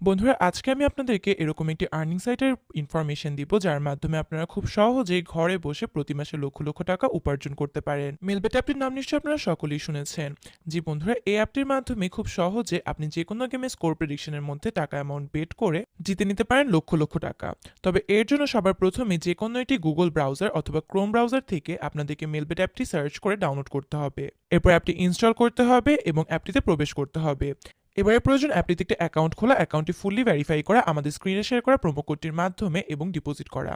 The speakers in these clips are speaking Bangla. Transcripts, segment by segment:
বন্ধুরা, আজকে আমি আপনাদেরকে এরকম একটি আর্নিং সাইটের ইনফরমেশন দিব, যার মাধ্যমে আপনারা খুব সহজেই ঘরে বসে প্রতি মাসে লক্ষ লক্ষ টাকা উপার্জন করতে পারেন। মেলবেট অ্যাপটির নাম নিশ্চয়ই আপনারা সকলেই শুনেছেন। জি বন্ধুরা, এই অ্যাপটির মাধ্যমে খুব সহজে আপনি যে কোনো গেমে স্কোর প্রেডিকশনের মধ্যে টাকা অ্যামাউন্ট বেট করে জিতে নিতে পারেন লক্ষ লক্ষ টাকা। তবে এর জন্য সবার প্রথমে যে কোনো একটি গুগল ব্রাউজার অথবা ক্রোম ব্রাউজার থেকে আপনাদেরকে মেলবেট অ্যাপটি সার্চ করে ডাউনলোড করতে হবে। এরপর অ্যাপটি ইনস্টল করতে হবে এবং অ্যাপটিতে প্রবেশ করতে হবে। এবারে প্রয়োজন অ্যাপটিতে একটি অ্যাকাউন্ট খোলা, অ্যাকাউন্টটি ফুললি ভেরিফাই করা, আমাদের স্ক্রিনে শেয়ার করা প্রোমো কোডটির মাধ্যমে এবং ডিপোজিট করা।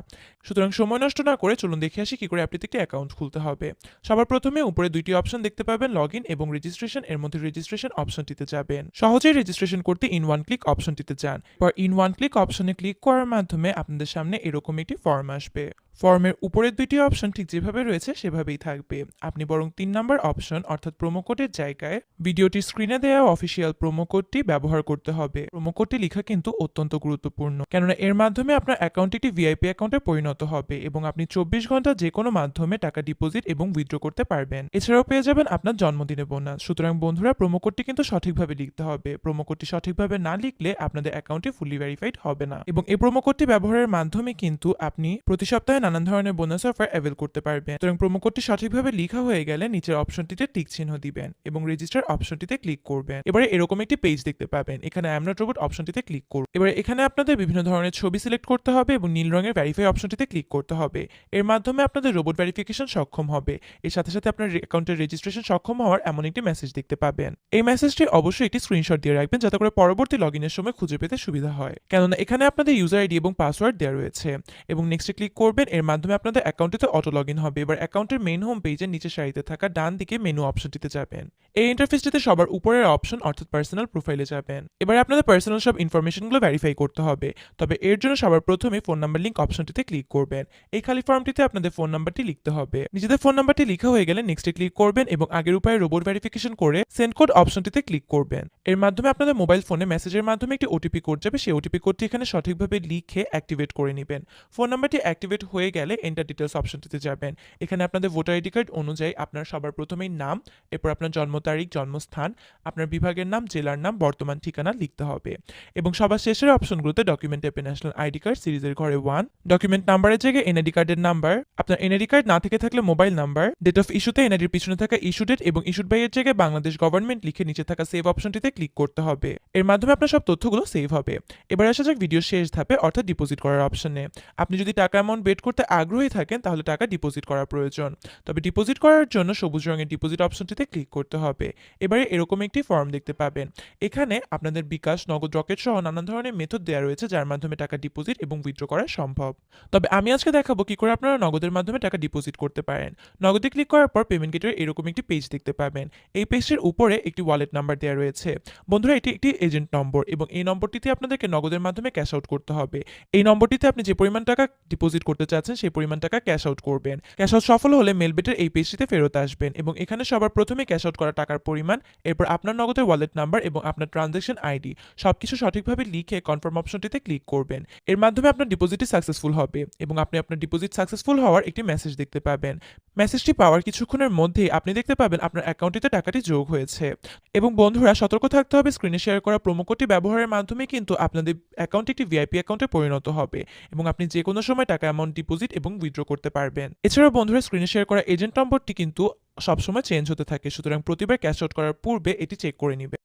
সুতরাং সময় নষ্ট না করে চলুন দেখে আসি কি করে অ্যাপটিতে একটি অ্যাকাউন্ট খুলতে হবে। সবার প্রথমে উপরে দুইটি অপশন দেখতে পাবেন লগ ইন এবং রেজিস্ট্রেশন এর মধ্যে রেজিস্ট্রেশন অপশনটিতে যাবেন। সহজেই রেজিস্ট্রেশন করতে ইন ওয়ান ক্লিক অপশনটিতে যান। পর ইন ওয়ান ক্লিক অপশনে ক্লিক করার মাধ্যমে আপনাদের সামনে এরকম একটি ফর্ম আসবে। ফর্মের উপরের দুইটি অপশন ঠিক যেভাবে রয়েছে সেভাবেই থাকবে। আপনি বরং তিন নম্বর অপশন অর্থাৎ কোডের জায়গায় ভিডিওটির স্ক্রিনে দেওয়া অফিসিয়াল কোডটি ব্যবহার করতে হবে। কোডটি লেখা কিন্তু অত্যন্ত গুরুত্বপূর্ণ। কেননা এর মাধ্যমে আপনার অ্যাকাউন্ট একটি ভিআইপি অ্যাকাউন্টে পরিণত হবে এবং আপনি চব্বিশ ঘণ্টা যে কোনো মাধ্যমে টাকা ডিপোজিট এবং উইথড্র করতে পারবেন। এছাড়াও পেয়ে যাবেন আপনার জন্মদিনে বোনাস সুতরাং বন্ধুরা কোডটি কিন্তু সঠিকভাবে লিখতে হবে। প্রোমো কোডটি সঠিকভাবে না লিখলে আপনাদের অ্যাকাউন্টটি ফুলি ভেরিফাইড হবে না। এবং এই প্রোমো কোডটি ব্যবহারের মাধ্যমে কিন্তু আপনি প্রতি সপ্তাহে নানান ধরনের বোনাস অফার অ্যাভেল করতে পারবেন। সুতরাং প্রোমো কোডটি সঠিকভাবে লেখা হয়ে গেলে নিচের অপশনটিতে টিক চিহ্ন দিবেন এবং রেজিস্টার অপশনটিতে ক্লিক করবেন। এবারে এরকম একটি পেজ দেখতে পাবেন। এখানে অ্যামনট রোবট অপশনটিতে ক্লিক করুন। এবারে এখানে আপনাদের বিভিন্ন ধরনের ছবি সিলেক্ট করতে হবে এবং নীল রঙের ভেরিফাই অপশনটিতে ক্লিক করতে হবে। এর মাধ্যমে আপনাদের রোবট ভেরিফিকেশন সক্ষম হবে। এর সাথে সাথে আপনার অ্যাকাউন্টের রেজিস্ট্রেশন সক্ষম হওয়ার এমন একটি মেসেজ দেখতে পাবেন। এই মেসেজটি অবশ্যই একটি স্ক্রিনশট দিয়ে রাখবেন যাতে করে পরবর্তী লগ ইনের সময় খুঁজে পেতে সুবিধা হয়। কেননা এখানে আপনাদের ইউজার আইডি এবং পাসওয়ার্ড দেওয়া রয়েছে এবং নেক্সটে ক্লিক করবেন এর মাধ্যমে আপনাদের অ্যাকাউন্টটিতে অটো লগ ইন হবে। এবার অ্যাকাউন্টের মেন হোম পেজের নিচে সারিতে থাকা ডান দিকে মেনু অপশনটিতে যাবেন। এই ইন্টারফেসটিতে সবার উপরের অপশন অর্থাৎ পার্সোনাল প্রোফাইলে যাবেন। এবার আপনাদের পার্সোনাল সব ইনফরমেশনগুলো ভেরিফাই করতে হবে। তবে এর জন্য সবার প্রথমে ফোন নাম্বার লিঙ্ক অপশনটিতে ক্লিক করবেন। এই খালি ফর্মটিতে আপনাদের ফোন নাম্বারটি লিখতে হবে। নিজেদের ফোন নাম্বারটি লেখা হয়ে গেলে নেক্সটে ক্লিক করবেন এবং আগের উপায়ে রোবট ভেরিফিকেশন করে সেন্ড কোড অপশনটিতে ক্লিক করবেন। এর মাধ্যমে আপনাদের মোবাইল ফোনে মেসেজের মাধ্যমে একটি ওটিপি কোড যাবে। সেই ওটিপি কোডটি এখানে সঠিকভাবে লিখে অ্যাক্টিভেট করে নেবেন। ফোন নাম্বারটি অ্যাক্টিভেট হয়ে গেলে এন্টার ডিটেলস অপশনটিতে যাবেন। এখানে আপনাদের ভোটার আইডি কার্ড অনুযায়ী আপনার সবার প্রথমেই নাম, এরপর আপনার জন্ম তারিখ, জন্মস্থান, আপনার বিভাগের নাম, জেলার নাম, বর্তমান ঠিকানা লিখতে হবে। এবং সবার শেষের অপশনগুলোতে ডকুমেন্ট টাইপে ন্যাশনাল আইডি কার্ড সিরিজের ঘরে ওয়ান ডকুমেন্ট নাম্বারের জায়গায় এনআইডি কার্ডের নাম্বার আপনার এনআইডি কার্ড না থেকে থাকলে মোবাইল নাম্বার ডেট অফ ইস্যুতে এনআইডির পিছনে থাকা ইস্যু ডেট এবং ইস্যুড বাইয়ের জায়গায় বাংলাদেশ গভর্নমেন্ট লিখে নিচে থাকা সেভ অপশনটিতে ক্লিক করতে হবে। এর মাধ্যমে আপনার সব তথ্যগুলো সেভ হবে। এবার আসা যাক ভিডিও শেষ ধাপে, অর্থাৎ ডিপোজিট করার অপশনে আপনি যদি টাকা অ্যামাউন্ট বেট করতে আগ্রহী থাকেন, তাহলে টাকা ডিপোজিট করা প্রয়োজন। তবে ডিপোজিট করার জন্য সবুজ রঙের ডিপোজিট অপশনটিতে ক্লিক করতে হবে। এবারে এরকম একটি ফর্ম দেখতে পাবেন। এখানে আপনাদের বিকাশ, নগদ রকেট সহ নানান ধরনের মেথড দেওয়া রয়েছে, যার মাধ্যমে টাকা ডিপোজিট এবং উইথড্র করা সম্ভব। তবে আমি আজকে দেখাবো কি করে আপনারা নগদের মাধ্যমে টাকা ডিপোজিট করতে পারেন। নগদে ক্লিক করার পর পেমেন্ট গেটের এরকম একটি পেজ দেখতে পাবেন। এই পেজটির উপরে একটি ওয়ালেট নাম্বার দেওয়া রয়েছে। বন্ধুরা, এটি একটি এজেন্ট নম্বর এবং এই নম্বরটিতে আপনাদেরকে নগদের মাধ্যমে ক্যাশ আউট করতে হবে। এই নম্বরটিতে আপনি যে পরিমাণ টাকা ডিপোজিট করতে চাচ্ছেন সেই পরিমাণ টাকা ক্যাশ আউট করবেন। ক্যাশ আউট সফল হলে মেলবেটের এই পেজটিতে ফেরত আসবেন এবং এখানে সবার প্রথমে ক্যাশ আউট করা টাকার পরিমাণ, এরপর আপনার নগদের ওয়ালেট নাম্বার এবং আপনার ট্রানজ্যাকশন আইডি সবকিছু সঠিকভাবে লিখে কনফার্ম অপশনটিতে ক্লিক করবেন। এর মাধ্যমে আপনার ডিপোজিটটি সাকসেসফুল হবে এবং আপনি আপনার ডিপোজিট সাকসেসফুল হওয়ার একটি মেসেজ দেখতে পাবেন। মেসেজটি পাওয়ার কিছুক্ষণের মধ্যেই আপনি দেখতে পাবেন আপনার অ্যাকাউন্টটিতে টাকাটি যোগ হয়েছে। এবং বন্ধুরা, সতর্ক থাকতে হবে স্ক্রিনে শেয়ার করা প্রোমো কোডটি ব্যবহারের মাধ্যমে কিন্তু আপনাদের অ্যাকাউন্ট একটি ভিআইপি অ্যাকাউন্টে পরিণত হবে এবং আপনি যে কোনো সময় টাকা অ্যামাউন্ট ডিপোজিট এবং উইথড্র করতে পারবেন। এছাড়াও বন্ধুরা স্ক্রিনে শেয়ার করা এজেন্ট নম্বরটি কিন্তু সবসময় চেঞ্জ হতে থাকে। সুতরাং প্রতিবার ক্যাশ আউট করার পূর্বে এটি চেক করে নিবে।